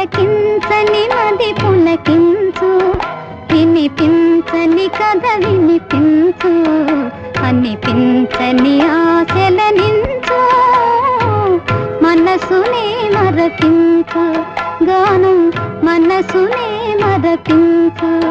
పులకించని మది పులకించు. వినిపించని కథ వినిపించు. అనిపించని ఆశల నించు. మనసునే మరపించు. గానం మనసునే మరపించు.